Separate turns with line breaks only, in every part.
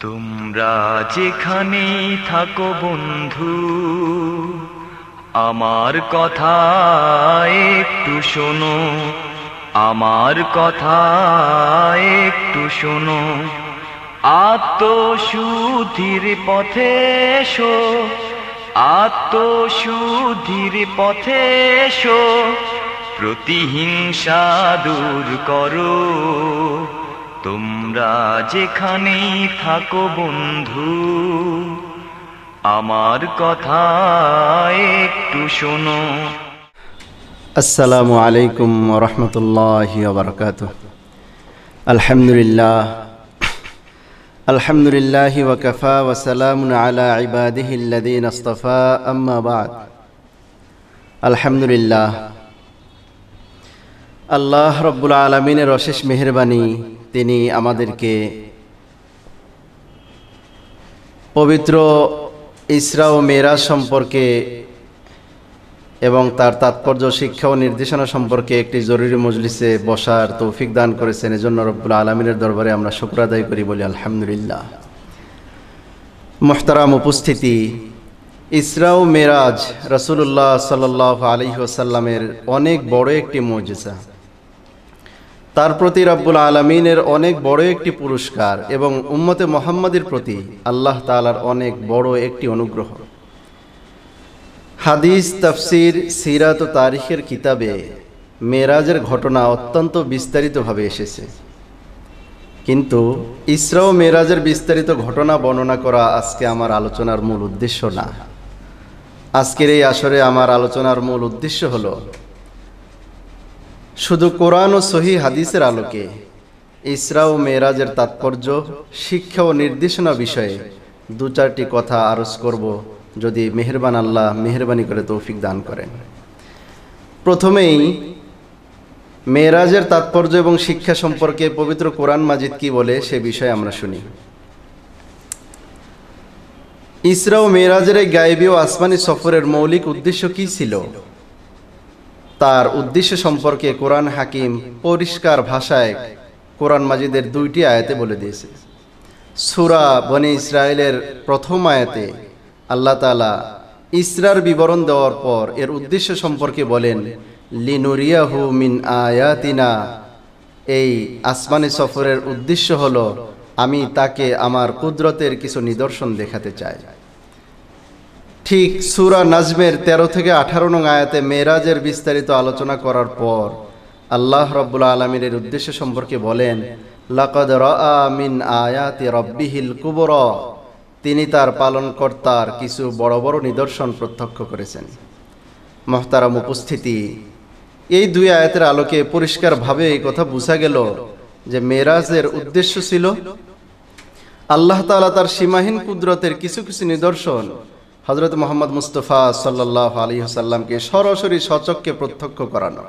তোমরা যেখানে থাকো বন্ধু, আমার কথা একটু শোনো, আমার কথা একটু শোনো। আত্মশুদ্ধির পথে এসো, আত্মশুদ্ধির পথে এসো, প্রতিহিংসা দূর করো। তোমরা যেখানেই থাকো বন্ধু, আমার কথা একটু শোনো।
আসসালামু আলাইকুম রহমতুল্লাহ বরকাত আলহামদুলিল্লাহ আলহামদুলিল্লাহ ওকফা ওসালাম আলা ইবাদিহিল্লাদিন আস্তফা, আম্মা বাদ। আলহামদুলিল্লাহ, আল্লাহ রব্বুল আলমিনের অশেষ মেহরবানি তিনি আমাদেরকে পবিত্র ইসরা ও মেরাজ সম্পর্কে এবং তার তাৎপর্য, শিক্ষা ও নির্দেশনা সম্পর্কে একটি জরুরি মজলিসে বসার তৌফিক দান করেছেন। এজন্য রব্বুল আলমিনের দরবারে আমরা শুক্র আদায় করি বলি, আলহামদুলিল্লাহ। মোহতারাম উপস্থিতি, ইসরা ও মেরাজ রসুল্লাহ সাল আলী ওসাল্লামের অনেক বড় একটি মজেজা তার প্রতি রব্বুল আলমিনের অনেক বড় একটি পুরস্কার এবং উম্মতে মোহাম্মদের প্রতি আল্লাহ তালার অনেক বড় একটি অনুগ্রহ। হাদিস, তফসির, সিরাত ও তারিখের কিতাবে মেরাজের ঘটনা অত্যন্ত বিস্তারিতভাবে এসেছে। কিন্তু ইসরা ও মেরাজের বিস্তারিত ঘটনা বর্ণনা করা আজকে আমার আলোচনার মূল উদ্দেশ্য না। আজকের এই আসরে আমার আলোচনার মূল উদ্দেশ্য হলো শুধু কোরআন ও সহি হাদিসের আলোকে, ইসরা ও মেরাজের তাৎপর্য, শিক্ষা ও নির্দেশনা বিষয়ে দু চারটি কথা আরজ করব যদি মেহরবান আল্লাহ মেহরবানি করে তৌফিক দান করেন। প্রথমেই, মেয়েরাজের তাৎপর্য এবং শিক্ষা সম্পর্কে পবিত্র কোরআন মাজিদ কি বলে সে বিষয়ে আমরা শুনি। ইসরা ও মেয়েরাজের এই গায়েবী ও আসমানি সফরের মৌলিক উদ্দেশ্য কি ছিল? তার উদ্দেশ্য সম্পর্কে কোরআন হাকিম পরিষ্কার ভাষায় কোরআন মাজিদের দুইটি আয়াতে বলে দিয়েছে। সুরা বনি ইসরায়েলের প্রথম আয়াতে আল্লাহ তালা ইসরার বিবরণ দেওয়ার পর এর উদ্দেশ্য সম্পর্কে বলেন, লিনুরিয়াহু মিন আয়াতিনা। এই আসমানি সফরের উদ্দেশ্য হলো, আমি তাকে আমার কুদরতের কিছু নিদর্শন দেখাতে চাই। ঠিক সুরা নাজমের ১৩ থেকে আঠারো নং আয়াতে মেরাজের বিস্তারিত আলোচনা করার পর আল্লাহ রব্বুল্লা আলমীর উদ্দেশ্য সম্পর্কে বলেন, লাকদ মিন আয়াতি রব্বিহিল কুবর। তিনি তার পালনকর্তার কিছু বড় বড় নিদর্শন প্রত্যক্ষ করেছেন। মহতারাম উপস্থিতি, এই দুই আয়াতের আলোকে পরিষ্কারভাবে এই কথা বোঝা গেল যে মেরাজের উদ্দেশ্য ছিল, আল্লাহ তালা তার সীমাহীন কুদরতের কিছু কিছু নিদর্শন হজরত মোহাম্মদ মুস্তফা সাল্লাহ আলী সাল্লামকে সরাসরি সচককে প্রত্যক্ষ করানো।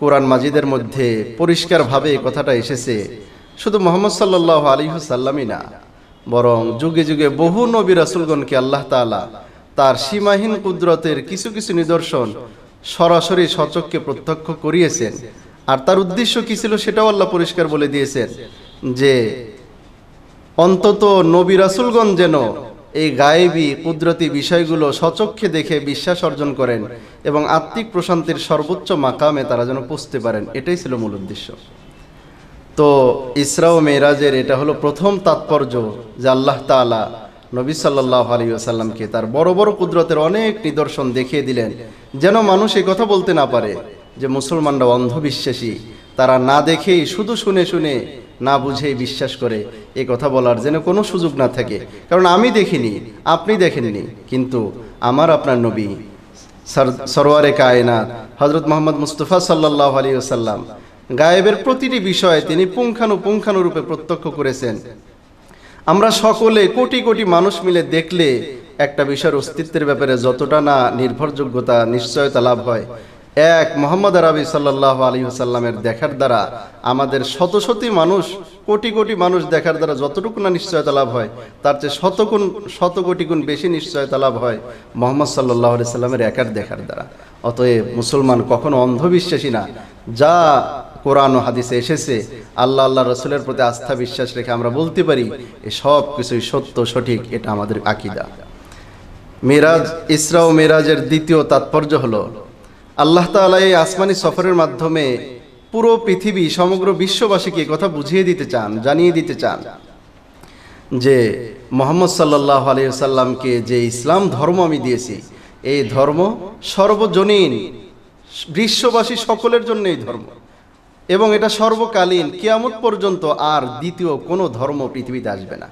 কোরআন মাজিদের মধ্যে পরিষ্কারভাবে কথাটা এসেছে, শুধু মোহাম্মদ সাল্লাহ আলী সাল্লামই না, বরং যুগে যুগে বহু নবী রাসুলগণকে আল্লাহ তালা তার সীমাহীন কুদরতের কিছু কিছু নিদর্শন সরাসরি সচককে প্রত্যক্ষ করিয়েছেন। আর তার উদ্দেশ্য কি ছিল সেটাও আল্লাহ পরিষ্কার বলে দিয়েছেন যে, অন্তত নবী রাসুলগণ যেন এই গায়েবী কুদরতি বিষয়গুলো সচক্ষে দেখে বিশ্বাস অর্জন করেন এবং আত্মিক প্রশান্তির সর্বোচ্চ মাকামে তারা যেন পুষতে পারেন, এটাই ছিল মূল উদ্দেশ্য। তো ইসরা ও মেয়েরাজের এটা হলো প্রথম তাৎপর্য যে আল্লাহ তালা নবী সাল্লাহ আলী আসাল্লামকে তার বড় বড় কুদরতের অনেক নিদর্শন দেখিয়ে দিলেন, যেন মানুষ এই কথা বলতে না পারে যে মুসলমানরা অন্ধবিশ্বাসী, তারা না দেখেই শুধু শুনে শুনে না বুঝেই বিশ্বাস করে এই কথা বলার যেন কোনো সুযোগ না থাকে। কারণ আমি দেখিনি, আপনি দেখেননি, কিন্তু আমার আপনার নবী সরোয়ারে কায়নাত হজরত মোহাম্মদ মুস্তফা সাল্লাহ আলী আসাল্লাম গায়েবের প্রতিটি বিষয়ে তিনি পুঙ্খানুপুঙ্খানুরূপে প্রত্যক্ষ করেছেন। আমরা সকলে কোটি কোটি মানুষ মিলে দেখলে একটা বিষয়ের অস্তিত্বের ব্যাপারে যতটা না নির্ভরযোগ্যতা, নিশ্চয়তা লাভ হয় এক মোহাম্মদ আরবি সাল্লাহ আলী সাল্লামের দেখার দ্বারা আমাদের শত শতী মানুষ, কোটি কোটি মানুষ দেখার দ্বারা যতটুকু না নিশ্চয়তা লাভ হয়, তার চেয়ে শতগুণ শত কোটি গুণ বেশি নিশ্চয়তা লাভ হয় মোহাম্মদ সাল্লাহ আলি সাল্লামের একার দেখার দ্বারা। অতএব মুসলমান কখনো অন্ধবিশ্বাসী না। যা কোরআন ও হাদিসে এসেছে, আল্লাহ আল্লাহ রসুলের প্রতি আস্থা বিশ্বাস রেখে আমরা বলতে পারি, এ সব কিছুই সত্য, সঠিক, এটা আমাদের আকিদা। মেরাজ, ইসরা ও মেরাজের দ্বিতীয় তাৎপর্য হলো আল্লাহ তাআলা এই আসমানি সফরের মাধ্যমে পুরো পৃথিবী, সমগ্র বিশ্ববাসীকে কথা বুঝিয়ে দিতে চান, জানিয়ে দিতে চান যে মোহাম্মদ সাল্লাহ আলিয়াল্লামকে যে ইসলাম ধর্ম আমি দিয়েছি, এই ধর্ম সর্বজনীন, বিশ্ববাসী সকলের জন্য এই ধর্ম এবং এটা সর্বকালীন, কিয়ামত পর্যন্ত আর দ্বিতীয় কোনো ধর্ম পৃথিবীতে আসবে না।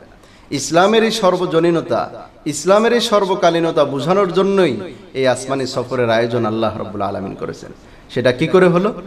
ইসলামের এই সর্বজনীনতা ইসলামের এই সর্বকালীনতা বোঝানোর জন্যই এই আসমানি সফরের আয়োজন আল্লাহ রব্বুল আলমিন করেছেন। সেটা কি করে হলো?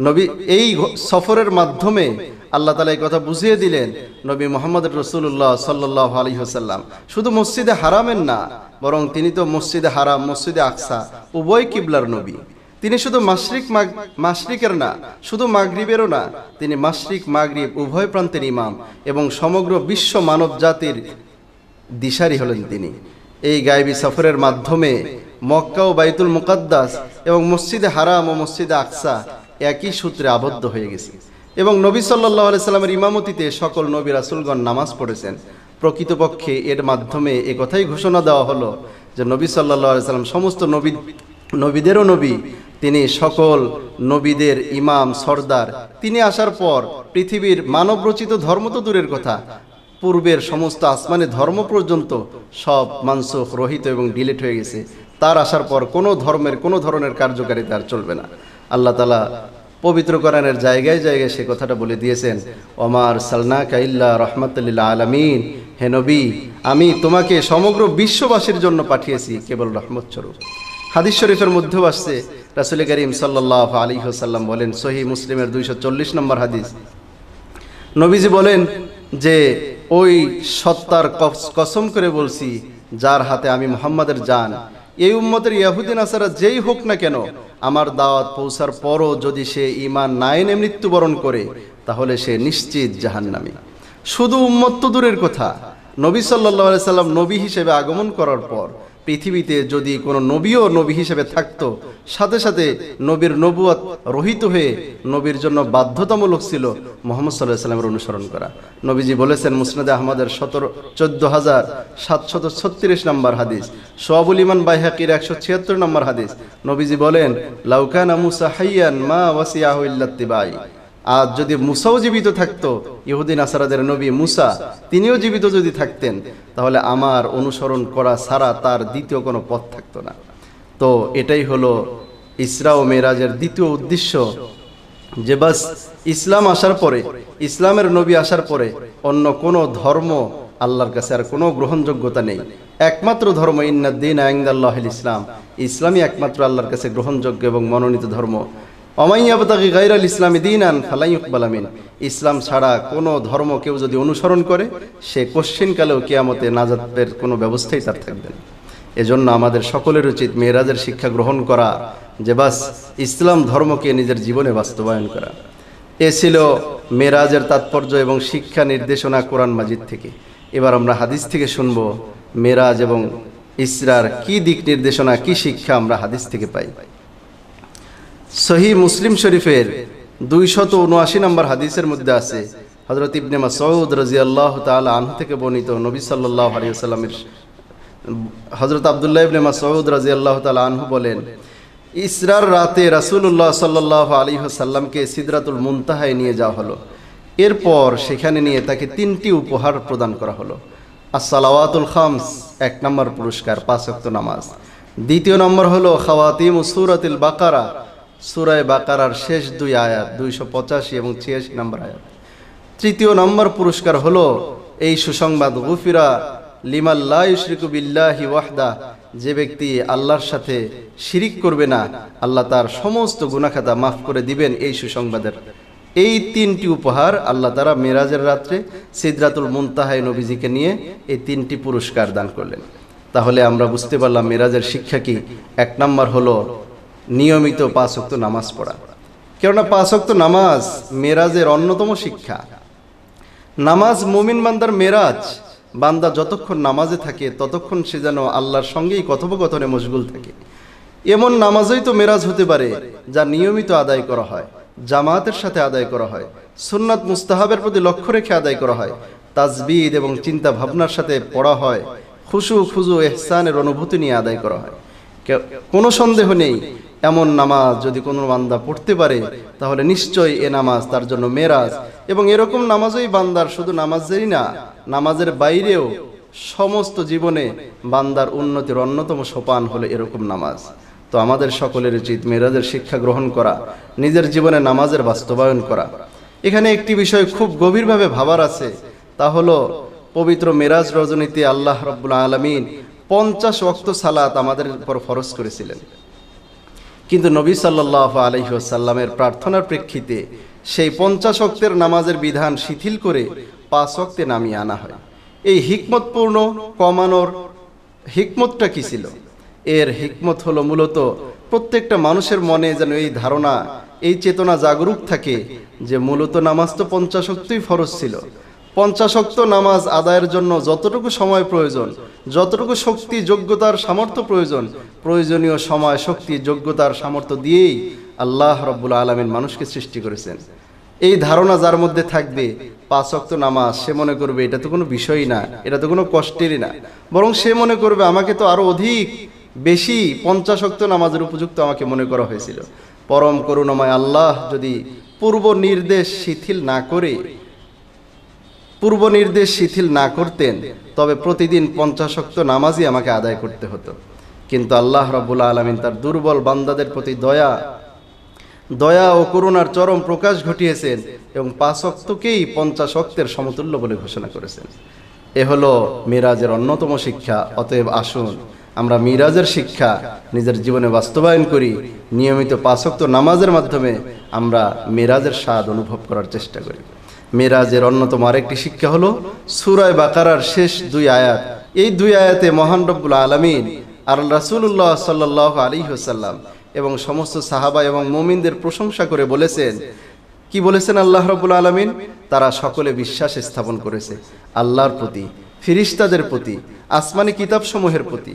নবী এই সফরের মাধ্যমে আল্লাহ তালা এই কথা বুঝিয়ে দিলেন, নবী মোহাম্মদ রসুল্লাহ সাল্লাহ আলী হাসাল্লাম শুধু মসজিদে হারামের না, বরং তিনি তো মসজিদে হারাম, মসজিদে আকসা, উভয় কিবলার নবী। তিনি শুধু মাশরিক মাগ- মাশরিকের না, শুধু মাগরিবেরও না, তিনি মাশরিক, মাগরিব উভয় প্রান্তের ইমাম এবং সমগ্র বিশ্ব মানব জাতির দিশারি হলেন তিনি। এই গায়েবী সফরের মাধ্যমে মক্কা ও বাইতুল মুকাদ্দাস এবং মসজিদে হারাম ও মসজিদে আকসা একই সূত্রে আবদ্ধ হয়ে গেছে। এবং নবী সাল্লাহ সাল্লামের ইমামতিতে সকল নবী রাসুলগণ নামাজ পড়েছেন। প্রকৃতপক্ষে এর মাধ্যমে এ কথাই ঘোষণা দেওয়া হলো যে নবী সাল্লাহ সাল্লাম সমস্ত নবী, নবীদেরও নবী, তিনি সকল নবীদের ইমাম, সর্দার। তিনি আসার পর পৃথিবীর মানবরচিত ধর্ম তো দূরের কথা। পূর্বের সমস্ত আসমানি ধর্ম পর্যন্ত সব মানসুখ রহিত এবং ডিলিট হয়ে গেছে। তার আসার পর কোনো ধর্মের, কোনো ধরনের কার্যকারিতা আর চলবে না। আল্লাহ তালা পবিত্র কোরআনের জায়গায় জায়গায় সে কথাটা বলে দিয়েছেন ওমার সালনা কাইল্লা রহমতুল্লাহ আলমিন। হে নবী, আমি তোমাকে সমগ্র বিশ্ববাসীর জন্য পাঠিয়েছি, কেবল রহমত স্বরূপ। হাদিস শরীফের মধ্যেও আসছে, রাসুল করিম সাল্লাহ আলী সাল্লাম বলেন সহি মুসলিমের দুইশো চল্লিশ নম্বর হাদিস। নবীজি বলেন যে ওই সত্তার কসম করে বলছি, যার হাতে আমি মোহাম্মদের যান এই উম্মতের ইয়াহুদ্দিন আসারা যেই হোক না কেন, আমার দাওয়াত পৌঁছার পরও যদি সে ইমান না এনে মৃত্যুবরণ করে, তাহলে সে নিশ্চিত জাহান্নামী। শুধু উম্মত তো দূরের কথা। নবী সাল্লাহ সাল্লাম নবী হিসেবে আগমন করার পর পৃথিবীতে যদি কোনো নবীও নবী হিসেবে থাকতো, সাথে সাথে নবীর নবুয়াত রহিত হয়ে নবীর জন্য বাধ্যতামূলক ছিল মোহাম্মদ সাল্লাহ সাল্লামের অনুসরণ করা। নবীজি বলেছেন মুসনাদে আহমদের সতেরো, চোদ্দ হাজার সাতশত ছত্রিশ নম্বর হাদিস, সোয়াবুল ইমান বাইহাকির একশো ছিয়াত্তর নম্বর হাদিস। নবীজি বলেন লাউকানা মুসা হাইয়ান মা ওয়াসিয়াহ ইল্লাত্তিবাই আর যদি মুসাও জীবিত থাকতো ইহুদিন আসারাদের নবী মুসা, তিনিও জীবিত যদি থাকতেন, তাহলে আমার অনুসরণ করা ছাড়া তার দ্বিতীয় কোনো পথ থাকতো না। তো এটাই হলো ইসরা ও মেরাজের দ্বিতীয় উদ্দেশ্য। যে বাস ইসলাম আসার পরে, ইসলামের নবী আসার পরে অন্য কোনো ধর্ম আল্লাহর কাছে আর কোনো গ্রহণযোগ্যতা নেই। একমাত্র ধর্ম ইন্নাদ্দিন আইন্দাল্লাহ ইসলাম। ইসলামই একমাত্র আল্লাহর কাছে গ্রহণযোগ্য এবং মনোনীত ধর্ম। অমাইয়াবতাকি গাইরাল ইসলামী দিন আন ফালাইকবালামিন ইসলাম ছাড়া কোনো ধর্ম কেউ যদি অনুসরণ করে, সে কোশ্চিনকালেও কেয়ামতে নাজাতের কোনো ব্যবস্থাই তার থাকবে না। এজন্য আমাদের সকলের উচিত মেয়েরাজের শিক্ষা গ্রহণ করা, যে বাস ইসলাম ধর্মকে নিজের জীবনে বাস্তবায়ন করা। এ ছিল মেরাজের তাৎপর্য এবং শিক্ষা নির্দেশনা কোরআন মাজিদ থেকে। এবার আমরা হাদিস থেকে শুনব মেরাজ এবং ইসরার কি দিক নির্দেশনা, কি শিক্ষা আমরা হাদিস থেকে পাই। সহি মুসলিম শরীফের দুইশত উনআশি নম্বর হাদিসের মধ্যে আছে। হজরত ইবনে মাসউদ রাজিয়াল্লাহ তাআলা আনহু থেকে বর্ণিত নবী সাল্লাল্লাহু আলাইহি ওয়াসাল্লামের হজরত আবদুল্লাহ ইবনে মাসউদ রাজিয়াল্লাহু তাআলা আনহু বলেন, ইসরার রাতে রাসূলুল্লাহ সাল্লাল্লাহু আলী ওয়াসাল্লামকে সিদরাতুল মুনতাহায় নিয়ে যাওয়া হলো। এরপর সেখানে নিয়ে তাকে তিনটি উপহার প্রদান করা হলো। আসসালাওয়াতুল খামস, এক নম্বর পুরস্কার, পাঁচ নামাজ। দ্বিতীয় নম্বর হলো খাওয়াতিম সুরাতিল বাকারা সুরায় বাকারার শেষ দুই আয়াত, দুইশো পঁচাশি এবং ছিয়াশি নম্বর আয়াত। তৃতীয় নম্বর পুরস্কার হলো এই সুসংবাদ, গুফিরা লিমাল্লা ইউশরিকু বিল্লাহি ওয়াহদা যে ব্যক্তি আল্লাহর সাথে শিরিক করবে না, আল্লাহ তার সমস্ত গুনাখাতা মাফ করে দিবেন এই সুসংবাদের। এই তিনটি উপহার আল্লাহ তারা মেরাজের রাত্রে সিদরাতুল মুনতাহাই নবীজিকে নিয়ে এই তিনটি পুরস্কার দান করলেন। তাহলে আমরা বুঝতে পারলাম মেরাজের শিক্ষা কি। এক নম্বর হলো নিয়মিত পাঁচ ওয়াক্ত নামাজ পড়া। কেননা পাঁচ ওয়াক্ত নামাজ মেরাজের অন্যতম শিক্ষা। নামাজ মুমিন বান্দার মেরাজ, বান্দা যতক্ষণ নামাজে থাকে ততক্ষণ সে যেন আল্লাহর সঙ্গেই কথোপকথনে মশগুল থাকে। এমন নামাজই তো মেরাজ হতে পারে, যা নিয়মিত আদায় করা হয়, জামাতের সাথে আদায় করা হয়, সুন্নাত মুস্তাহাবের প্রতি লক্ষ্য রেখে আদায় করা হয়, তাজবিদ এবং চিন্তা ভাবনার সাথে পড়া হয়, খুশু খুজু এহসানের অনুভূতি নিয়ে আদায় করা হয়। কোনো সন্দেহ নেই এমন নামাজ যদি কোনো বান্দা পড়তে পারে, তাহলে নিশ্চয়ই এ নামাজ তার জন্য মেরাজ। এবং এরকম নামাজই বান্দার শুধু নামাজেরই না, নামাজের বাইরেও সমস্ত জীবনে বান্দার উন্নতির অন্যতম সোপান হলো এরকম নামাজ। তো আমাদের সকলের উচিত মেরাজের শিক্ষা গ্রহণ করা, নিজের জীবনে নামাজের বাস্তবায়ন করা। এখানে একটি বিষয় খুব গভীরভাবে ভাবার আছে, তা হলো পবিত্র মেরাজ রজনীতি আল্লাহ রব্বুল আলমিন পঞ্চাশ অক্ত সালাত আমাদের উপর ফরজ করেছিলেন। কিন্তু নবী সাল্লাহ আলহিসাল্লামের প্রার্থনার প্রেক্ষিতে সেই পঞ্চাশ অক্তের নামাজের বিধান শিথিল করে পাঁচ অক্তে নামিয়ে আনা হয়। এই হিকমতপূর্ণ কমানোর হিকমতটা কি ছিল? এর হিকমত হলো মূলত প্রত্যেকটা মানুষের মনে যেন এই ধারণা, এই চেতনা জাগরুক থাকে যে মূলত নামাজ তো পঞ্চাশ অক্তই ফরজ ছিল। পঞ্চাশক্ত নামাজ আদায়ের জন্য যতটুকু সময় প্রয়োজন, যতটুকু শক্তি, যোগ্যতার সামর্থ্য প্রয়োজন, প্রয়োজনীয় সময়, শক্তি, যোগ্যতার সামর্থ্য দিয়েই আল্লাহ রব্বুল আলমিন মানুষকে সৃষ্টি করেছেন। এই ধারণা যার মধ্যে থাকবে পাঁচ অক্ত নামাজ, সে মনে করবে এটা তো কোনো বিষয়ই না, এটা তো কোনো কষ্টেরই না। বরং সে মনে করবে আমাকে তো আরও অধিক বেশি পঞ্চাশক্ত নামাজের উপযুক্ত আমাকে মনে করা হয়েছিল। পরম করুণাময় আল্লাহ যদি পূর্ব নির্দেশ শিথিল না করে পূর্ব নির্দেশ শিথিল না করতেন, তবে প্রতিদিন পঞ্চাশক্ত নামাজই আমাকে আদায় করতে হতো। কিন্তু আল্লাহ রাবুল আলমিন তার দুর্বল বান্দাদের প্রতি দয়া দয়া ও করুণার চরম প্রকাশ ঘটিয়েছেন এবং পাঁচ অক্তকেই পঞ্চাশ অক্তের সমতুল্য বলে ঘোষণা করেছেন। এ হলো মিরাজের অন্যতম শিক্ষা, অতএব আসুন আমরা মিরাজের শিক্ষা নিজের জীবনে বাস্তবায়ন করি। নিয়মিত পাঁচক্ত নামাজের মাধ্যমে আমরা মিরাজের স্বাদ অনুভব করার চেষ্টা করি। মিরাজের অন্যতম আরেকটি শিক্ষা হলো সুরায় বাকারার শেষ দুই আয়াত। এই দুই আয়াতে মহান রব্বুল আলমিন, আর রাসুল্লাহ সাল্লাহ আলী হোসাল্লাম এবং সমস্ত সাহাবা এবং মুমিনদের প্রশংসা করে বলেছেন। কি বলেছেন আল্লাহ রবুল আলমিন? তারা সকলে বিশ্বাস স্থাপন করেছে আল্লাহর প্রতি, ফিরিস্তাদের প্রতি, আসমানি কিতাবসমূহের প্রতি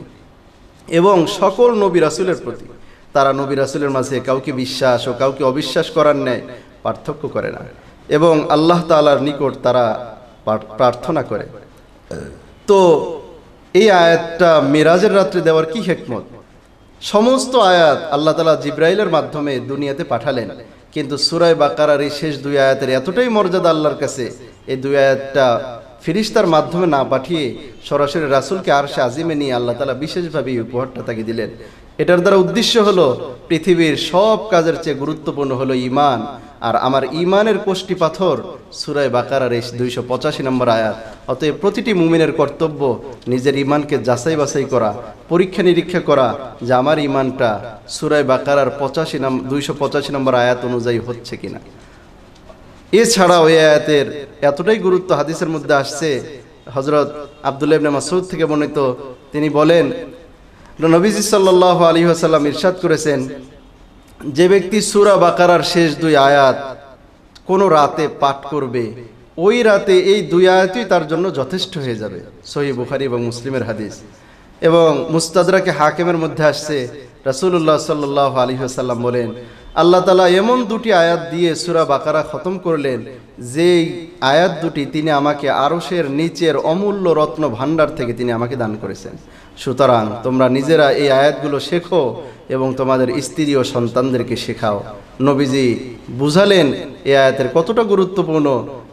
এবং সকল নবী রাসুলের প্রতি। তারা নবী রাসুলের মাঝে কাউকে বিশ্বাস ও কাউকে অবিশ্বাস করার ন্যায় পার্থক্য করে না। এবং আল্লাহ তালার নিকট তারা প্রার্থনা করে। তো এই আয়াতটা মিরাজের রাত্রে দেওয়ার কি হেকমত? সমস্ত আয়াত আল্লাহ তালা জিব্রাইলের মাধ্যমে দুনিয়াতে পাঠালেন, কিন্তু সুরায় বাকারার এই শেষ দুই আয়াতের এতটাই মর্যাদা আল্লাহর কাছে, এই দুই আয়াতটা ফিরিস্তার মাধ্যমে না পাঠিয়ে সরাসরি রাসুলকে আর সে আজিমে নিয়ে আল্লাহ তালা বিশেষভাবে এই উপহারটা তাকে দিলেন। এটার দ্বারা উদ্দেশ্য হলো, পৃথিবীর সব কাজের চেয়ে গুরুত্বপূর্ণ হলো ইমান আর আমার ইমানের কোষ্টি পাথর সুরায় বাকারার এই দুইশো পঁচাশি নম্বর আয়াত। অতএব প্রতিটি মুমিনের কর্তব্য নিজের ইমানকে যাচাই বাছাই করা, পরীক্ষা নিরীক্ষা করা, যে আমার ইমানটা সুরায় বাকারার পঁচাশি নাম, দুইশো পঁচাশি নম্বর আয়াত অনুযায়ী হচ্ছে কিনা। এছাড়াও এই আয়াতের এতটাই গুরুত্ব হাদিসের মধ্যে আসছে হজরত আবদুল্লাহ ইবনে মাসুদ থেকে বর্ণিত। তিনি বলেন, নবীজি সাল্লাহ আলী আসাল্লাম ইরশাদ করেছেন যে ব্যক্তি সুরা বাকারার শেষ দুই আয়াত কোনো রাতে পাঠ করবে, ওই রাতে এই দুই আয়াতই তার জন্য যথেষ্ট হয়ে যাবে। সহি বুখারি এবং মুসলিমের হাদিস। এবং মুস্তাদরাকে হাকিমের মধ্যে আসছে রাসূলুল্লাহ সাল্লাহ আলী আসাল্লাম বলেন, আল্লাহ তালা এমন দুটি আয়াত দিয়ে সুরা বাকারা খতম করলেন, যেই আয়াত দুটি তিনি আমাকে আরশের নিচের অমূল্য রত্ন ভাণ্ডার থেকে তিনি আমাকে দান করেছেন। সুতরাং তোমরা নিজেরা এই আয়াতগুলো শেখো এবং তোমাদের স্ত্রী ও সন্তানদেরকে শেখাও। নবীজি বুঝালেন এ আয়াতের কতটা গুরুত্বপূর্ণ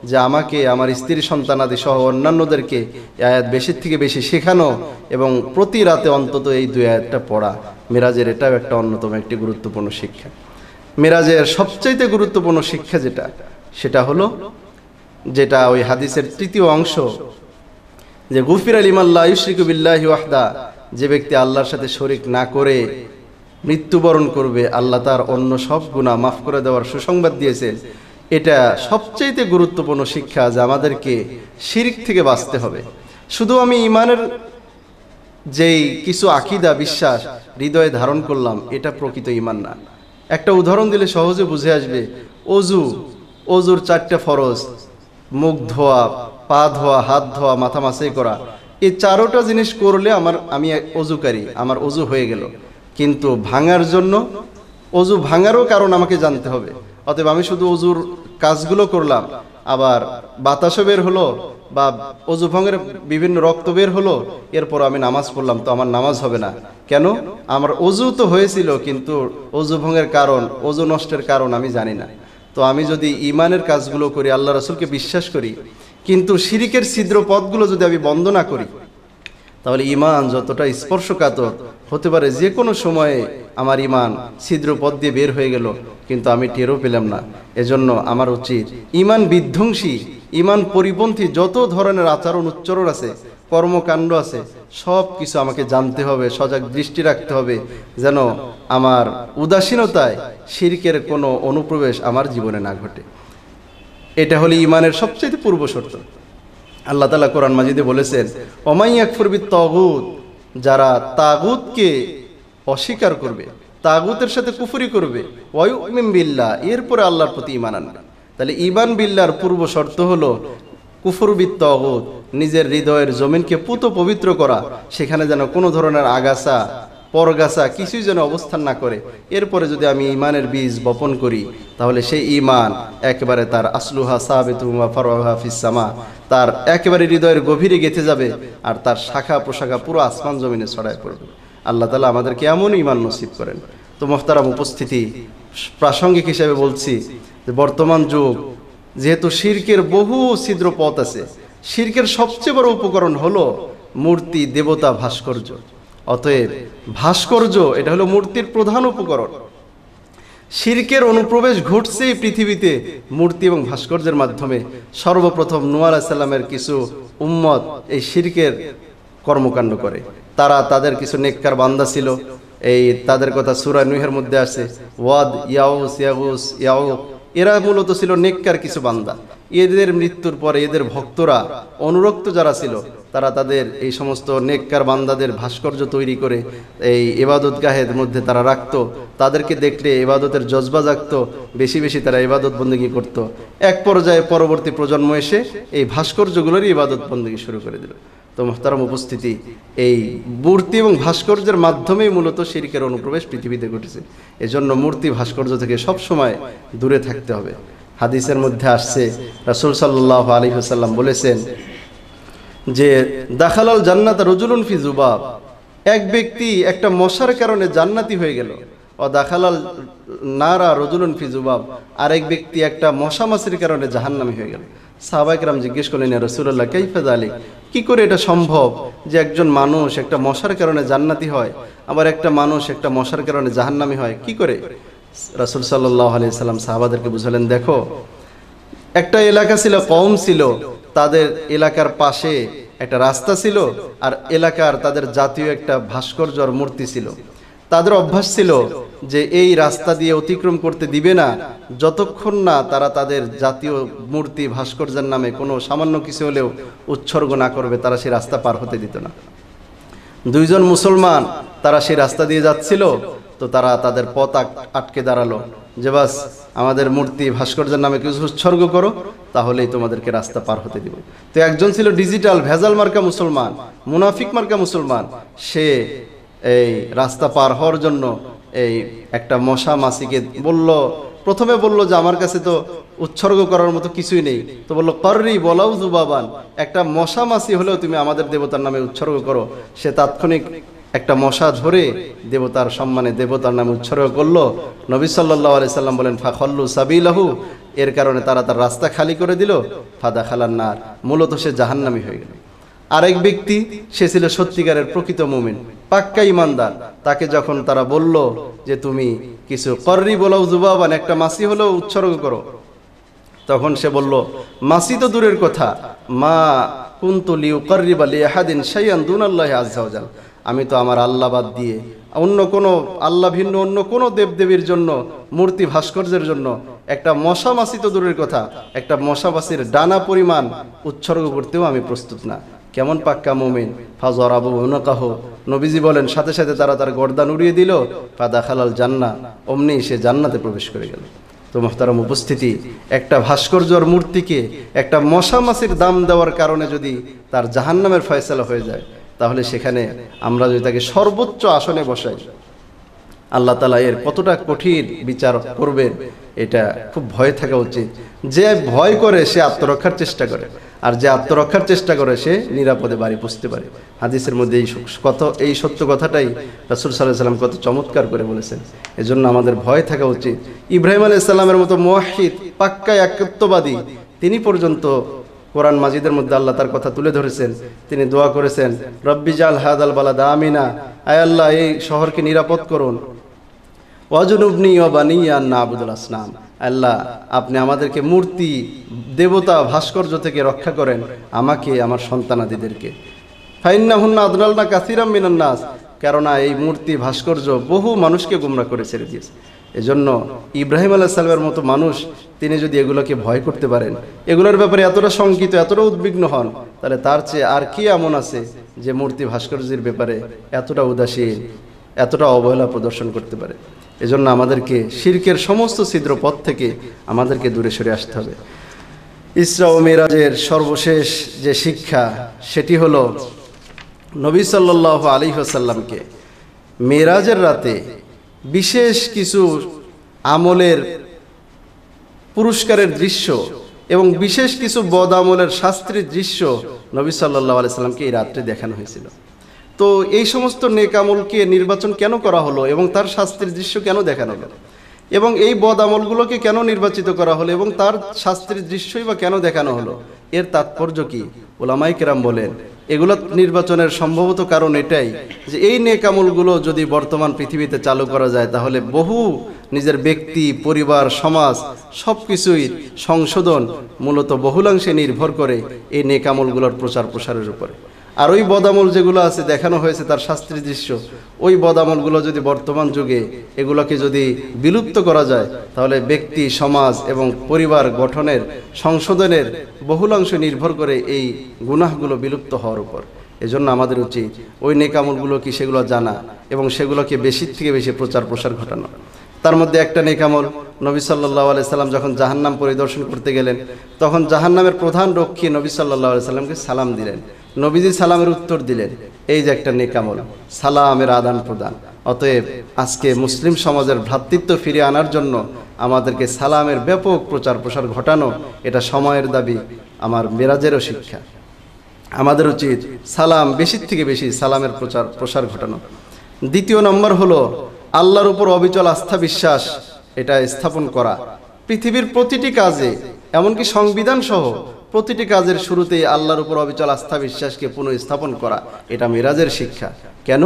যে আমাকে, আমার স্ত্রী সন্তানাদি সহ অন্যান্যদেরকে এ আয়াত বেশি থেকে বেশি শেখানো এবং প্রতি রাতে অন্তত এই দুই আয়াতটা পড়া মিরাজের এটাও একটা অন্যতম একটি গুরুত্বপূর্ণ শিক্ষা। মিরাজের সবচাইতে গুরুত্বপূর্ণ শিক্ষা যেটা, সেটা হলো যেটা ওই হাদিসের তৃতীয় অংশ যে গুফির আলিমাল্লাহ ইউশরিকু বিল্লাহি ওয়াহদা যে ব্যক্তি আল্লাহর সাথে শরিক না করে মৃত্যুবরণ করবে, আল্লাহ তার অন্য সব গুণা মাফ করে দেওয়ার সুসংবাদ দিয়েছেন। এটা সবচাইতে গুরুত্বপূর্ণ শিক্ষা যে আমাদেরকে শিরিক থেকে বাঁচতে হবে। শুধু আমি ইমানের যেই কিছু আকিদা, বিশ্বাস, হৃদয়ে ধারণ করলাম, এটা প্রকৃত ইমান না। একটা উদাহরণ দিলে সহজে বুঝে আসবে, অজু, অজুর চারটা ফরজ, মুখ ধোয়া, পা ধোয়া, হাত ধোয়া, মাথা মাসাই করা, এই চারোটা জিনিস করলে আমার, আমি অজুকারী, আমার অজু হয়ে গেল। কিন্তু ভাঙার জন্য অজু ভাঙারও কারণ আমাকে জানতে হবে। অতএব আমি শুধু অজুর কাজগুলো করলাম, আবার বাতাসও বের হলো বা অজু ভঙ্গের বিভিন্ন রক্ত বের হলো এরপর আমি নামাজ পড়লাম, তো আমার নামাজ হবে না। কেন? আমার অজু তো হয়েছিল, কিন্তু অজু ভঙ্গের কারণ, অজু নষ্টের কারণ আমি জানি না। তো আমি যদি ইমানের কাজগুলো করি, আল্লাহ রসুলকে বিশ্বাস করি, কিন্তু শিরিকের ছিদ্র পথগুলো যদি আমি বন্ধ না করি, তাহলে ইমান যতটা স্পর্শকাতর হতে পারে যে কোনো সময়ে আমার ইমান ছিদ্র পথ দিয়ে বের হয়ে গেল, কিন্তু আমি টেরও পেলাম না। এজন্য আমার উচিত ইমান বিধ্বংসী ইমান পরিপন্থী যত ধরনের আচরণ, উচ্চারণ আছে, কর্মকাণ্ড আছে সব কিছু আমাকে জানতে হবে, সজাগ দৃষ্টি রাখতে হবে, যেন আমার উদাসীনতায় শিরকের কোনো অনুপ্রবেশ আমার জীবনে না ঘটে। এটা হলো ইমানের সবচেয়ে পূর্ব শর্ত। আল্লাহ তালা কোরআন মাজিদে বলেছেন অমাইয়াক ফুরবি তগুত যারা তাগুতকে অস্বীকার করবে, তাগুতের সাথে কুফুরি করবে ওয়ুমিম বিল্লাহ, এরপরে আল্লাহর প্রতি ইমান আনবে। তাহলে ইমান বিল্লার পূর্ব শর্ত হলো কুফরবিদ তগুত, নিজের হৃদয়ের জমিনকে পুত পবিত্র করা, সেখানে যেন কোনো ধরনের আগাছা পরগাছা কিছুই যেন অবস্থান না করে। এরপরে যদি আমি ইমানের বীজ বপন করি, তাহলে সেই ইমান একেবারে তার আসলুহা সাহাবেতুমা ফরোহা ফিসামা তার একেবারে হৃদয়ের গভীরে গেঁথে যাবে আর তার শাখা প্রশাখা পুরো আসমান জমিনে ছড়ায় পড়বে। আল্লাহ তালা আমাদেরকে এমন ইমান নসিব করেন। তো মোহতারাম উপস্থিতি, প্রাসঙ্গিক হিসেবে বলছি যে বর্তমান যুগ, যেহেতু শির্কের বহু ছিদ্র পথ আছে, শির্কের সবচেয়ে বড় উপকরণ হলো মূর্তি, দেবতা, ভাস্কর্য। অতএব ভাস্কর্য, এটা হলো মূর্তির প্রধান উপকরণ। শির্কের অনুপ্রবেশ ঘটছে এই পৃথিবীতে মূর্তি এবং ভাস্কর্যের মাধ্যমে। সর্বপ্রথম নুয়া আলাহিসাল্লামের কিছু উম্মত এই শির্কের কর্মকাণ্ড করে। তারা তাদের কিছু নেককার বান্দা ছিল। এই তাদের কথা সুরা নুহের মধ্যে আছে, ওয়াদ, ইয়াউস, ইয়াগুস ইয়াউ এরা মূলত ছিল নেককার কিছু বান্দা। এদের মৃত্যুর পরে এদের ভক্তরা, অনুরক্ত যারা ছিল তারা তাদের এই সমস্ত নেককার বান্দাদের ভাস্কর্য তৈরি করে এই এবাদত গাহের মধ্যে তারা রাখত। তাদেরকে দেখলে এবাদতের জজবা জাগতো। বেশি বেশি তারা ইবাদত বন্দী করত। এক পর্যায়ে পরবর্তী প্রজন্ম এসে এই ভাস্কর্যগুলোরই ইবাদত বন্দী শুরু করে দিল। তো মোহতারাম উপস্থিতি, এই মূর্তি এবং ভাস্কর্যের মাধ্যমেই মূলত শিরিকের অনুপ্রবেশ পৃথিবীতে ঘটেছে। এজন্য মূর্তি ভাস্কর্য থেকে সব সময় দূরে থাকতে হবে। হাদিসের মধ্যে আসছে, রাসুল সাল্লাহ আলী হাসাল্লাম বলেছেন যে দাখালাল জান্নাত রজুলুন ফি জুবাব। এক ব্যক্তি একটা মশার কারণে জান্নাতি হয়ে গেল। ও দাখালাল নারা রজুলুন ফি জুবাব। আর এক ব্যক্তি একটা মশা মাছির কারণে জাহান্নামি হয়ে গেল। সাহাবাইকরাম জিজ্ঞেস করলেন রসুল্লাহ কৈফাদ আলী কি করে এটা সম্ভব যে একজন মানুষ একটা মশার কারণে জান্নাতি হয়, আবার একটা মানুষ একটা মশার কারণে জাহান্নামি হয়? কি করে? রাসুল সাল্লাহ আলি সাল্লাম সাহাবাদেরকে বুঝালেন, দেখো, একটা এলাকা ছিল কম ছিল। তাদের এলাকার পাশে একটা রাস্তা ছিল আর এলাকার তাদের জাতীয় একটা ভাস্কর্য আর মূর্তি ছিল। তাদের অভ্যাস ছিল যে এই রাস্তা দিয়ে অতিক্রম করতে দিবে না, যতক্ষণ না তারা তাদের জাতীয় মূর্তি ভাস্কর্যের নামে কোনো সামান্য কিছু হলেও উৎসর্গ না করবে, তারা সেই রাস্তা পার হতে দিত না। দুইজন মুসলমান তারা সেই রাস্তা দিয়ে যাচ্ছিল, তো তারা তাদের পথ আট- আটকে দাঁড়াল। যে বাস, আমাদের মূর্তি ভাস্কর্যের নামে কিছু উৎসর্গ করো, তাহলেই তোমাদেরকে রাস্তা পার হতে দিব। তো একজন ছিল ডিজিটাল ভেজাল মার্কা মুসলমান, মুনাফিক মার্কা মুসলমান। সে এই রাস্তা পার হওয়ার জন্য এই একটা মশা মাসিকে বলল, প্রথমে বলল যে, আমার কাছে তো উৎসর্গ করার মতো কিছুই নেই। তো বলল, কররি বলাও জুবাবান একটা মশা মাসি হলেও তুমি আমাদের দেবতার নামে উৎসর্গ করো। সে তাৎক্ষণিক একটা মশা ধরে দেবতার সম্মানে দেবতার নামে উৎসর্গ করল। নবী সাল্লাহ আলি সাল্লাম বলেন, ফাখল্লু সাবিলাহু। এর কারণে তারা তার রাস্তা খালি করে দিল। ফাদা খালার মূলত সে জাহান্নামি হয়ে গেল। আরেক ব্যক্তি, সে ছিল সত্যিকারের প্রকৃত মুমিন, পাক্কা ইমানদার তাকে যখন তারা বলল যে, তুমি কিছু কররি বলাও জুবাবান, একটা মাসি হলেও উৎসর্গ করো। তখন সে বলল, মাসি তো দূরের কথা। মা কুন্তলি উকর্রিব আলী আহাদিন সাইয়ান দুন আল্লাহ আজাল আমি তো আমার আল্লাহ বাদ দিয়ে অন্য কোনো, আল্লাহ ভিন্ন, অন্য কোনো দেবদেবীর জন্য, মূর্তি ভাস্কর্যের জন্য একটা মশা মাসি তো দূরের কথা, একটা মশা মাসির ডানা পরিমাণ উৎসর্গ করতেও আমি প্রস্তুত না। কেমন পাক্কা মোমেন? ফাজর আবু উনকাহ নবীজি বলেন, সাথে সাথে তারা তার গর্দান উড়িয়ে দিল, ফাদা খালাল জান্না অমনি সে জান্নাতে প্রবেশ করে গেল। তো মোহতারাম উপস্থিতি, একটা ভাস্কর্যর মূর্তিকে একটা মশা মাছির দাম দেওয়ার কারণে যদি তার জাহান্নামের ফয়সালা হয়ে যায় তাহলে সেখানে আমরা যদি তাকে সর্বোচ্চ আসনে বসাই, আল্লাহ তালা এর কতটা কঠিন বিচার করবেন, এটা খুব ভয় থাকা উচিত। যে ভয় করে সে আত্মরক্ষার চেষ্টা করে, আর যে আত্মরক্ষার চেষ্টা করে সে নিরাপদে বাড়ি পুষতে পারে। হাদিসের মধ্যে এই কত, এই সত্য কথাটাই রাসুল সাল্লাহ সাল্লাম কত চমৎকার করে বলেছেন। এজন্য আমাদের ভয় থাকা উচিত। ইব্রাহিম আলাইহিস সালামের মতো মোয়াহিদ পাক্কা একত্ববাদী, তিনি পর্যন্ত কোরআন মাজিদের মধ্যে আল্লাহ তার কথা তুলে ধরেছেন। তিনি দোয়া করেছেন, রব্বি জাল হাদাল বালাদা আমিনা, আয় আল্লাহ, এই শহরকে নিরাপদ করুন। অজনুবনি অবানিয়ান না আবুদুল আসলাম আল্লাহ, আপনি আমাদেরকে মূর্তি, দেবতা, ভাস্কর্য থেকে রক্ষা করেন, আমাকে, আমার সন্তানাদিদেরকে। ফাইন্না হুন্না আদনালনা কাসিরাম মিনান্নাস, কেননা এই মূর্তি, ভাস্কর্য বহু মানুষকে গুমরা করে ছেড়ে দিয়েছে। এজন্য ইব্রাহিম আলাহ সাল্লামের মতো মানুষ তিনি যদি এগুলোকে ভয় করতে পারেন, এগুলোর ব্যাপারে এতটা শঙ্কিত, এতটা উদ্বিগ্ন হন, তাহলে তার চেয়ে আর কি এমন আছে যে মূর্তি ভাস্কর্যের ব্যাপারে এতটা উদাসীন, এতটা অবহেলা প্রদর্শন করতে পারে? এজন্য আমাদেরকে শিরকের সমস্ত ছিদ্র পথ থেকে আমাদেরকে দূরে সরে আসতে হবে। ইসরা ও মেরাজের সর্বশেষ যে শিক্ষা, সেটি হলো নবী সাল্লাহ আলী হাসাল্লামকে মেরাজের রাতে বিশেষ কিছু আমলের পুরস্কারের দৃশ্য এবং বিশেষ কিছু বদ আমলের শাস্ত্রীর দৃশ্য নবী সাল্লাহ আলাইসাল্লামকে এই রাত্রে দেখানো হয়েছিল। তো এই সমস্ত নেক আমলকে নির্বাচন কেন করা হলো এবং তার শাস্ত্রীর দৃশ্য কেন দেখানো হলো? এবং এই বদ আমলগুলোকে কেন নির্বাচিত করা হলো এবং তার শাস্ত্রীর দৃশ্যই বা কেন দেখানো হলো? এর তাৎপর্য কি? ওলামাই কেরাম বলেন এগুলো নির্বাচনের সম্ভবত কারণ এটাই যে এই নেকামলগুলো যদি বর্তমান পৃথিবীতে চালু করা যায়, তাহলে বহু নিজের ব্যক্তি, পরিবার, সমাজ সব কিছুই সংশোধন মূলত বহুলাংশে নির্ভর করে এই নেকামলগুলোর প্রচার প্রসারের উপরে। আর ওই বদামল যেগুলো আছে, দেখানো হয়েছে তার শাস্ত্রীয় দৃশ্য। ওই বদামলগুলো যদি বর্তমান যুগে এগুলোকে যদি বিলুপ্ত করা যায়, তাহলে ব্যক্তি, সমাজ এবং পরিবার গঠনের, সংশোধনের বহুলাংশ নির্ভর করে এই গুনাহগুলো বিলুপ্ত হওয়ার উপর। এজন্য আমাদের উচিত ওই নেকামলগুলো কি সেগুলো জানা এবং সেগুলোকে বেশি থেকে বেশি প্রচার প্রসার ঘটানো। তার মধ্যে একটা নেকামল, নবী সাল্লাহ সাল্লাম যখন জাহান্নাম পরিদর্শন করতে গেলেন, তখন জাহান্নামের প্রধান রক্ষী নবী সাল্লাহ সাল্লামকে সালাম দিলেন। নবীজি সালামের উত্তর দিলেন, এই যে একটা নেকামল সালামের আদান প্রদান। অতএব আজকে মুসলিম সমাজের ভ্রাতৃত্ব ফিরে আনার জন্য আমাদেরকে সালামের ব্যাপক প্রচার প্রসার ঘটানো, এটা সময়ের দাবি, আমার মেরাজেরও শিক্ষা। আমাদের উচিত সালাম বেশির থেকে বেশি সালামের প্রচার প্রসার ঘটানো। দ্বিতীয় নম্বর হলো, আল্লাহর উপর অবিচল আস্থা বিশ্বাস, এটা স্থাপন করা। পৃথিবীর প্রতিটি কাজে, এমনকি সংবিধান সহ প্রতিটি কাজের শুরুতেই আল্লাহর উপর অবিচল আস্থা বিশ্বাসকে পুনঃস্থাপন করা, এটা মেরাজের শিক্ষা। কেন?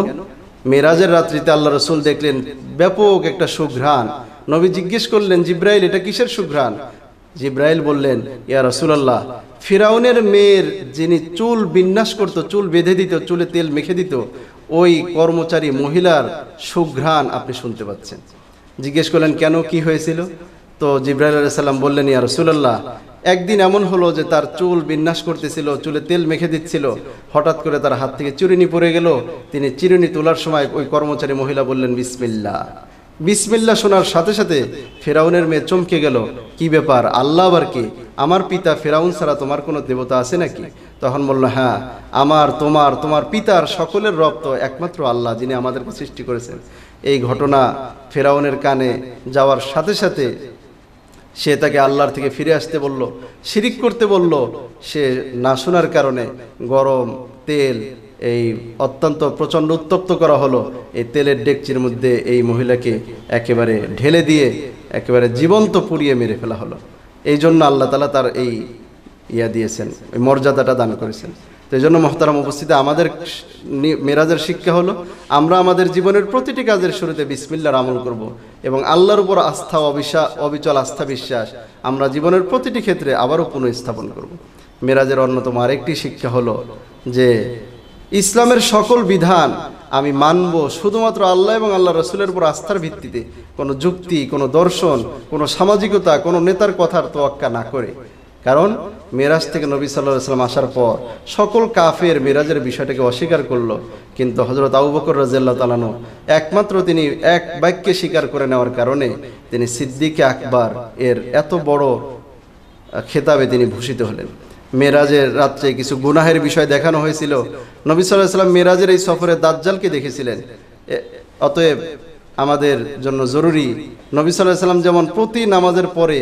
মেরাজের রাত্রিতে আল্লাহ রসুল দেখলেন ব্যাপক একটা সুঘ্রাণ। নবী জিজ্ঞেস করলেন, জিব্রাইল, এটা কিসের সুঘ্রাণ? জিব্রাইল বললেন, ইয়া রসুলাল্লাহ, ফিরাউনের মেয়ের যিনি চুল বিন্যাস করত, চুল বেঁধে দিত, চুলে তেল মেখে দিত, ওই কর্মচারী মহিলার সুঘ্রাণ আপনি শুনতে পাচ্ছেন। জিজ্ঞেস করলেন, কেন? কি হয়েছিল? তো জিব্রাইল আলাইসাল্লাম বললেন, ইয়া রসুলাল্লাহ, একদিন এমন হলো যে তার চুল বিন্যাস করতেছিল, চুলে তেল মেখে দিচ্ছিল। হঠাৎ করে তার হাত থেকে চিরুনি পড়ে গেল। তিনি চিরুনি তোলার সময় ওই কর্মচারী মহিলা বললেন বিসমিল্লা বিসমিল্লা শোনার সাথে সাথে ফেরাউনের মেয়ে চমকে গেল। কি ব্যাপার, আল্লাহ আবার কি? আমার পিতা ফেরাউন ছাড়া তোমার কোনো দেবতা আছে নাকি? তখন বলল হ্যাঁ আমার, তোমার তোমার পিতার সকলের রব তো একমাত্র আল্লাহ, যিনি আমাদেরকে সৃষ্টি করেছেন। এই ঘটনা ফেরাউনের কানে যাওয়ার সাথে সাথে সে তাকে আল্লাহর থেকে ফিরে আসতে বলল, শিরিক করতে বলল। সে না শোনার কারণে গরম তেল, এই অত্যন্ত প্রচণ্ড উত্তপ্ত করা হলো। এই তেলের ডেকচির মধ্যে এই মহিলাকে একেবারে ঢেলে দিয়ে একেবারে জীবন্ত পুড়িয়ে মেরে ফেলা হলো। এই জন্য আল্লাহ তালা তার এই ইয়া দিয়েছেন ওই মর্যাদাটা দান করেছেন। তো এই জন্য মহতারাম উপস্থিতি আমাদের মেরাজের শিক্ষা হলো, আমরা আমাদের জীবনের প্রতিটি কাজের শুরুতে বিসমিল্লার আমল করব এবং আল্লাহর উপর আস্থা অবিশ্বাস অবিচল আস্থা বিশ্বাস আমরা জীবনের প্রতিটি ক্ষেত্রে আবারও পুনঃস্থাপন করব। মেরাজের অন্যতম আরেকটি শিক্ষা হলো যে, ইসলামের সকল বিধান আমি মানব শুধুমাত্র আল্লাহ এবং আল্লাহ রসুলের উপর আস্থার ভিত্তিতে কোনো যুক্তি, কোনো দর্শন, কোনো সামাজিকতা, কোনো নেতার কথার তোয়াক্কা না করে। কারণ মেরাজ থেকে নবী সাল্লাম আসার পর সকল কাফের মেরাজের বিষয়টাকে অস্বীকার করল। কিন্তু হজরত আবু বকর রাজিয়াল্লাহ তালানো একমাত্র তিনি এক বাক্যে স্বীকার করে নেওয়ার কারণে তিনি সিদ্দিকে আকবর এর এত বড় খেতাবে তিনি ভূষিত হলেন। মেরাজের রাত্রে কিছু গুনাহের বিষয় দেখানো হয়েছিল। নবী সাল্লাহ সাল্লাম মেরাজের এই সফরে দাজ্জালকে দেখেছিলেন। অতএব আমাদের জন্য জরুরি। নবী সাল্লাহ সাল্লাম যেমন প্রতি নামাজের পরে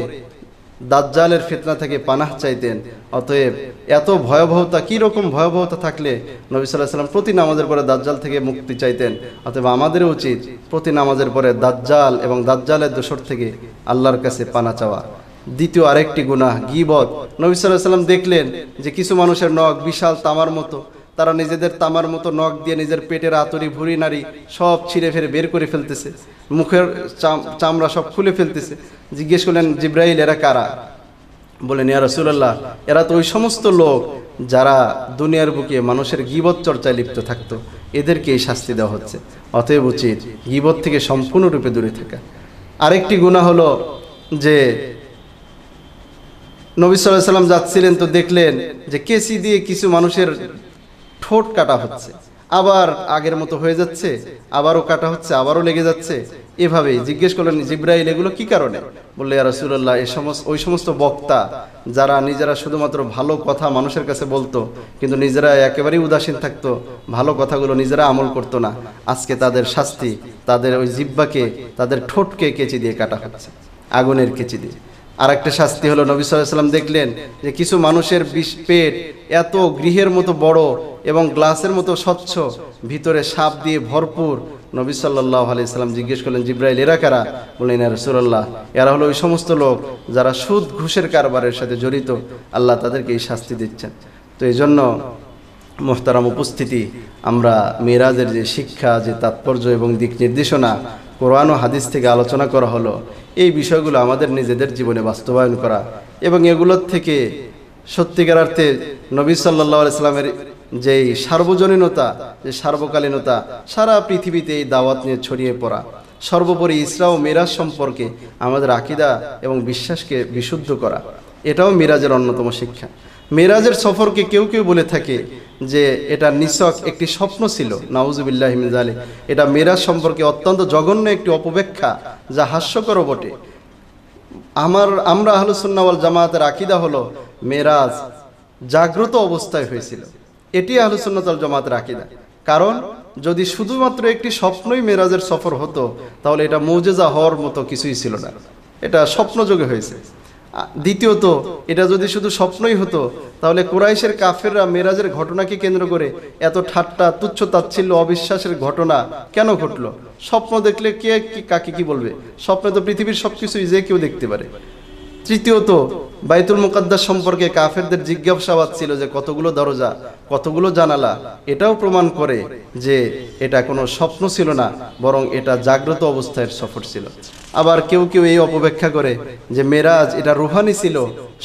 দাজ্জালের ফিতনা থেকে পানাহ চাইতেন। অতএব এত ভয়াবহতা, কি রকম ভয়াবহতা থাকলে নবী সাল্লাহ সাল্লাম প্রতি নামাজের পরে দাজ্জাল থেকে মুক্তি চাইতেন? অতএব আমাদেরও উচিত প্রতি নামাজের পরে দাজ্জাল এবং দাজ্জালের দোসর থেকে আল্লাহর কাছে পানা চাওয়া। দ্বিতীয় আরেকটি গুনাহ, গিবত। নবী সাল্লাহ সাল্লাম দেখলেন যে কিছু মানুষের নখ বিশাল তামার মতো। তারা নিজেদের তামার মতো নখ দিয়ে নিজের পেটের আতরি ভুঁড়ি নারী সব ছিঁড়ে ফেরে বের করে ফেলতেছে। মুখের চাম- চামড়া সব খুলে ফেলতেছে। জিজ্ঞেস করলেন, জিব্রাইল, এরা কারা? বলেন ইয়া রসুল্লাহ এরা তো ওই সমস্ত লোক যারা দুনিয়ার বুকে মানুষের গিবত চর্চায় লিপ্ত থাকতো। এদেরকে এই শাস্তি দেওয়া হচ্ছে। অতএব উচিত গিবত থেকে সম্পূর্ণরূপে দূরে থাকা। আরেকটি গুণা হলো যে, নবী সাল্লাহ সাল্লাম যাচ্ছিলেন তো দেখলেন যে কেসি দিয়ে কিছু মানুষের ঠোঁট কাটা হচ্ছে। আবার আগের মতো হয়ে যাচ্ছে, আবারও কাটা হচ্ছে, আবারও লেগে যাচ্ছে। এভাবেই জিজ্ঞেস করলেন, জিব্রাইল, এগুলো কি কারণে? বললে রাসুল্লাহ এই সমস্ত, ওই সমস্ত বক্তা, যারা নিজেরা শুধুমাত্র ভালো কথা মানুষের কাছে বলতো, কিন্তু নিজেরা একেবারেই উদাসীন থাকতো, ভালো কথাগুলো নিজেরা আমল করতো না। আজকে তাদের শাস্তি, তাদের ওই জিব্বাকে, তাদের ঠোঁটকে কেচি দিয়ে কাটা হচ্ছে, আগুনের কেচি দিয়ে। আর একটা শাস্তি হলো নবী সাল্লাম দেখলেন যে কিছু মানুষের বিষ পেট এত গৃহের মতো বড় এবং গ্লাসের মতো স্বচ্ছ, ভিতরে সাপ দিয়ে ভরপুর। নবী সাল্লাহ আলাইসাল্লাম জিজ্ঞেস করলেন, জিব্রাইল, এরা কারা? বললেন রসুল্লাহ এরা হলো ওই সমস্ত লোক যারা সুদ, ঘুষের কারবারের সাথে জড়িত। আল্লাহ তাদেরকে এই শাস্তি দিচ্ছেন। তো এই জন্য মোহতারাম উপস্থিতি, আমরা মেরাজের যে শিক্ষা, যে তাৎপর্য এবং দিক নির্দেশনা কোরআন ও হাদিস থেকে আলোচনা করা হলো। এই বিষয়গুলো আমাদের নিজেদের জীবনে বাস্তবায়ন করা এবং এগুলোর থেকে সত্যিকার অর্থে নবী সাল্লাহ সাল্লামের যেই সার্বজনীনতা, যে সার্বকালীনতা, সারা পৃথিবীতে এই দাওয়াত নিয়ে ছড়িয়ে পড়া, সর্বোপরি ইসরা ও মিরাজ সম্পর্কে আমাদের আকিদা এবং বিশ্বাসকে বিশুদ্ধ করা, এটাও মিরাজের অন্যতম শিক্ষা। মেরাজের সফরকে কেউ কেউ বলে থাকে যে এটা নিছক একটি স্বপ্ন ছিল। নাউজুবিল্লাহ মিজালে এটা মেরাজ সম্পর্কে অত্যন্ত জঘন্য একটি অপব্যাখ্যা যা হাস্যকরও বটে। আমার, আমরা আহলুসুন্নাওয়াল জামায়াতের আকিদা হলো, মেরাজ জাগ্রত অবস্থায় হয়েছিল। এটি আহলুসুন্নাতাল জামায়াতের আকিদা। কারণ যদি শুধুমাত্র একটি স্বপ্নই মেরাজের সফর হতো, তাহলে এটা মৌজেজা হওয়ার মতো কিছুই ছিল না। এটা স্বপ্নযোগে হয়েছে। দ্বিতীয়ত, এটা যদি শুধু স্বপ্নই হতো, তাহলে কুরাইশের কাফেররা মেরাজের ঘটনাকে কেন্দ্র করে এত ঠাট্টা, তুচ্ছ, তাচ্ছিল্য, অবিশ্বাসের ঘটনা কেন ঘটলো? স্বপ্ন দেখলে কে কাকে কি বলবে? স্বপ্নে তো পৃথিবীর সব কিছুই যে কেউ দেখতে পারে। তৃতীয়ত, বাইতুল মুকাদ্দাস সম্পর্কে কাফেরদের জিজ্ঞাসাবাদ ছিল যে কতগুলো দরজা, কতগুলো জানালা? এটাও প্রমাণ করে যে এটা কোনো স্বপ্ন ছিল না, বরং এটা জাগ্রত অবস্থায় সফর ছিল। আবার কেউ কেউ এই অপব্যাখ্যা করে যে মেরাজ, এটা রুহানি ছিল।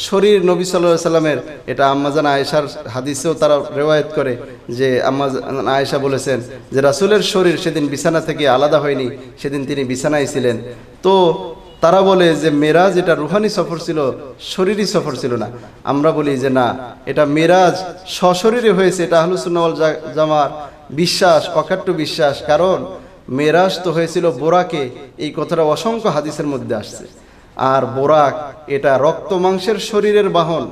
শরীর নবী সাল্লাহ সাল্লামের, এটা আম্মাজান আয়েশার হাদিসেও তারা রেওয়ায়ত করে যে আম্মাজান আয়েশা বলেছেন যে রাসুলের শরীর সেদিন বিছানা থেকে আলাদা হয়নি, সেদিন তিনি বিছানায় ছিলেন। তো তারা বলে যে মেরাজ, এটা রুহানি সফর ছিল, শরীরই সফর ছিল না। আমরা বলি যে না, এটা মেরাজ সশরীরে হয়েছে, এটা আহলুসুন্নাওয়াল জামার বিশ্বাস, অকাট্য বিশ্বাস। কারণ মেরাজ তো হয়েছিল বোরাকে। এই কথাটা অসংখ্য হাদিসের মধ্যে আসছে। আর বোরাক, এটা রক্ত মাংসের শরীরের বাহন।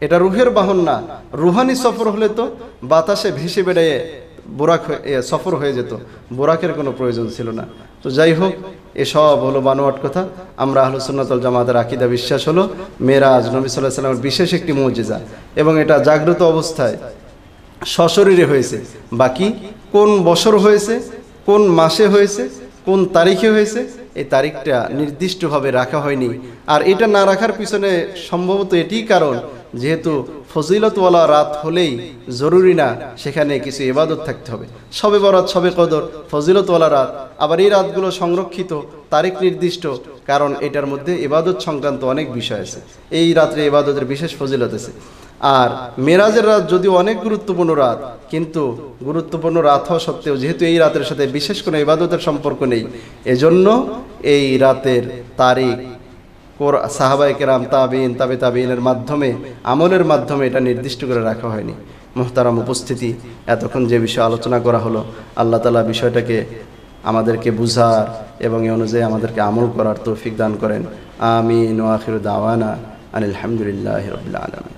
এটা রুহের বাহন না। রুহানি সফর হলে তো বাতাসে ভেসে বেড়ে বোরাক সফর হয়ে যেত। বোরাকের কোনো প্রয়োজন ছিল না। তো যাই হোক এসব হলো বানোয়াট কথা। আমরা আহলু সুন্নাতল জামাতের আকিদা বিশ্বাস হলো মেরাজ নবী সাল্লাহ সাল্লামের বিশেষ একটি মৌজিজা। এবং এটা জাগ্রত অবস্থায় সশরীরে হয়েছে। বাকি কোন বছর হয়েছে? কোন মাসে হয়েছে, কোন তারিখে হয়েছে, এই তারিখটা নির্দিষ্টভাবে রাখা হয়নি। আর এটা না রাখার পিছনে সম্ভবত এটিই কারণ, যেহেতু ফজিলতওয়ালা রাত হলেই জরুরি না, সেখানে কিছু ইবাদত থাকতে হবে। সবে বরাত, সবে কদর, ফজিলতওয়ালা রাত। আবার এই রাতগুলো সংরক্ষিত, তারিখ নির্দিষ্ট, কারণ এটার মধ্যে ইবাদত সংক্রান্ত অনেক বিষয় আছে। এই রাত্রে ইবাদতের বিশেষ ফজিলত আছে। আর মেরাজের রাত যদিও অনেক গুরুত্বপূর্ণ রাত, কিন্তু গুরুত্বপূর্ণ রাত হওয়া সত্ত্বেও যেহেতু এই রাতের সাথে বিশেষ কোনো ইবাদতের সম্পর্ক নেই, এজন্য এই রাতের তারিখ সাহাবায়ে কেরাম তাবিন তাবে তাবিনের মাধ্যমে, আমলের মাধ্যমে এটা নির্দিষ্ট করে রাখা হয়নি। মোহতারাম উপস্থিতি, এতক্ষণ যে বিষয়ে আলোচনা করা হলো, আল্লাহ তালা বিষয়টাকে আমাদেরকে বুঝার এবং এ অনুযায়ী আমাদেরকে আমল করার তৌফিক দান করেন। আমিন ওয়াখির দাওয়ানা আনিল হামদুলিল্লাহ রবিল আলম